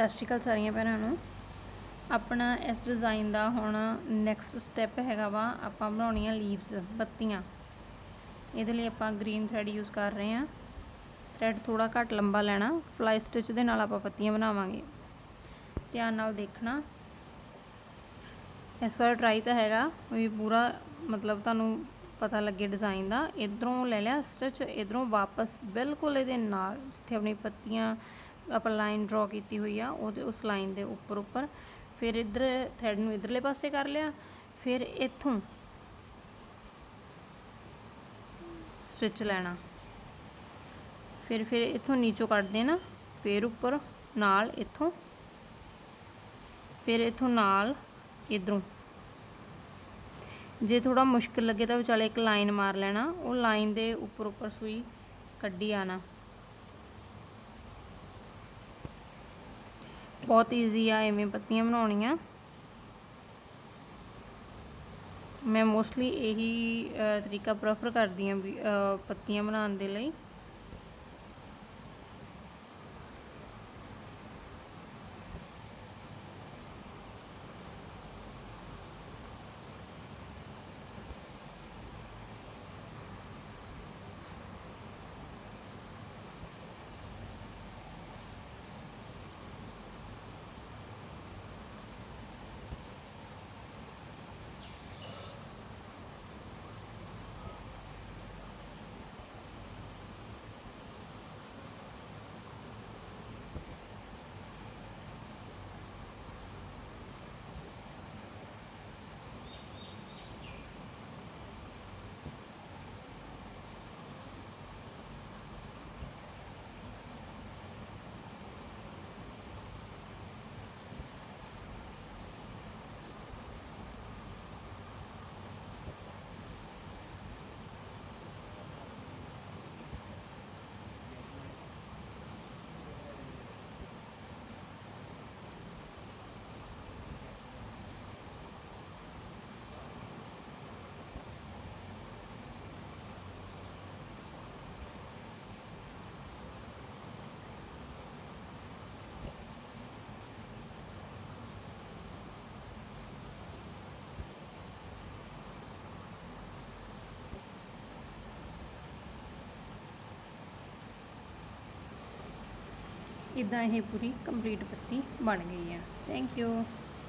ਸਤਿ ਸ਼੍ਰੀ ਅਕਾਲ ਸਾਰੀਆਂ ਭੈਣਾਂ ਨੂੰ। ਆਪਣਾ ਇਸ ਡਿਜ਼ਾਈਨ ਦਾ ਹੁਣ ਨੈਕਸਟ ਸਟੈਪ ਹੈਗਾ ਵਾ, ਆਪਾਂ ਬਣਾਉਣੀਆਂ ਲੀਵਸ ਬੱਤੀਆਂ। ਇਹਦੇ ਲਈ ਆਪਾਂ ਗ੍ਰੀਨ ਥ੍ਰੈਡ ਯੂਜ਼ ਕਰ ਰਹੇ ਹਾਂ। ਥ੍ਰੈਡ ਥੋੜਾ ਘੱਟ ਲੰਬਾ ਲੈਣਾ ਫਲਾਈ ਸਟਿਚ ਦੇ ਨਾਲ ਆਪਾਂ ਪੱਤੀਆਂ ਬਣਾਵਾਂਗੇ। ਧਿਆਨ ਨਾਲ ਦੇਖਣਾ। ਇਸ ਵਾਰ ਟਰਾਈ ਤਾਂ ਹੈਗਾ, ਵੀ ਪੂਰਾ ਮਤਲਬ ਤੁਹਾਨੂੰ ਪਤਾ ਲੱਗੇ ਡਿਜ਼ਾਈਨ ਦਾ। ਇਧਰੋਂ ਲੈ ਲਿਆ ਸਟਿਚ ਇਧਰੋਂ ਵਾਪਸ ਬਿਲਕੁਲ ਇਹਦੇ ਨਾਲ, ਜਿੱਥੇ ਆਪਣੀ ਪੱਤੀਆਂ ਆਪਾਂ ਲਾਈਨ ਡਰਾ ਕੀਤੀ ਹੋਈ ਆ ਉਹਦੇ ਉਸ ਲਾਈਨ ਦੇ ਉੱਪਰ ਉੱਪਰ। ਫਿਰ ਇਧਰ ਥ੍ਰੈਡ ਨੂੰ ਇਧਰਲੇ ਪਾਸੇ ਕਰ ਲਿਆ, ਫਿਰ ਇੱਥੋਂ ਸਟਿਚ ਲੈਣਾ। ਫਿਰ ਫਿਰ ਇੱਥੋਂ ਨੀਚੋਂ ਕੱਢ ਦੇਣਾ, ਫਿਰ ਉੱਪਰ, ਨਾਲ ਇੱਥੋਂ, ਫਿਰ ਇੱਥੋਂ ਨਾਲ ਇਧਰੋਂ। ਜੇ ਥੋੜਾ ਮੁਸ਼ਕਿਲ ਲੱਗੇ ਤਾਂ ਵਿਚਾਲੇ ਇੱਕ ਲਾਈਨ ਮਾਰ ਲੈਣਾ, ਉਹ ਲਾਈਨ ਦੇ ਉੱਪਰ ਉੱਪਰ ਸੂਈ ਕੱਢੀ ਆਣਾ। ਬਹੁਤ ਈਜ਼ੀ ਆ, ਐਵੇਂ ਪੱਤੀਆਂ ਬਣਾਉਣੀਆਂ। ਮੈਂ ਮੋਸਟਲੀ ਇਹੀ ਤਰੀਕਾ ਪ੍ਰੈਫਰ ਕਰਦੀ ਹਾਂ ਵੀ ਪੱਤੀਆਂ ਬਣਾਉਣ ਦੇ ਲਈ। ਇਦਾਂ ਇਹ ਪੂਰੀ ਕੰਪਲੀਟ ਪੱਤੀ ਬਣ ਗਈ ਹੈ ਥੈਂਕ ਯੂ